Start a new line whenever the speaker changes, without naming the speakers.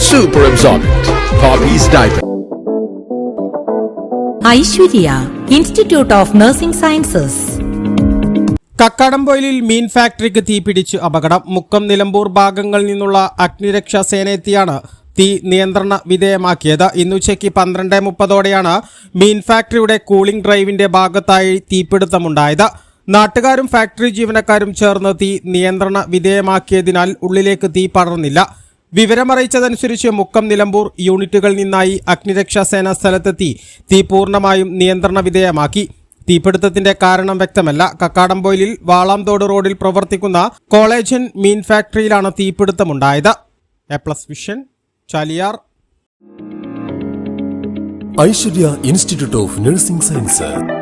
Super absorbent. Hobbies diaper.
Aishwarya institute of nursing sciences
കക്കാടംപൊയിലിൽ മീൻ ഫാക്ടറിക്ക് തീപിടിച്ച് അപകടം മുക്കം നിലമ്പൂർ ഭാഗങ്ങളിൽ നിന്നുള്ള അഗ്നിരക്ഷാ സേന എത്തിയാണ് തീ നിയന്ത്രണ വിധേയമാക്കിയത് ഇന്നുച്ചയ്ക്ക് പന്ത്രണ്ട് മുപ്പതോടെയാണ് മീൻ ഫാക്ടറിയുടെ കൂളിംഗ് ഡ്രൈവിന്റെ ഭാഗത്തായി തീപിടുത്തമുണ്ടായത് നാട്ടുകാരും ഫാക്ടറി ജീവനക്കാരും ചേർന്ന് തീ നിയന്ത്രണ വിധേയമാക്കിയതിനാൽ ഉള്ളിലേക്ക് തീ പടർന്നില്ല വിവരമറിയിച്ചതനുസരിച്ച് മുക്കം നിലമ്പൂർ യൂണിറ്റുകളിൽ നിന്നായി അഗ്നിരക്ഷാ സേന സ്ഥലത്തെത്തി തീ പൂർണമായും നിയന്ത്രണ വിധേയമാക്കി. തീപിടുത്തത്തിന്റെ കാരണം വ്യക്തമല്ല. കക്കാടംപൊയിലിൽ വാളാംതോട് റോഡിൽ പ്രവർത്തിക്കുന്ന കോളേജൻ മീൻ ഫാക്ടറിയിലാണ് തീപിടുത്തമുണ്ടായത്. A plus vision Chaliyar.
Aishwarya institute of nursing science.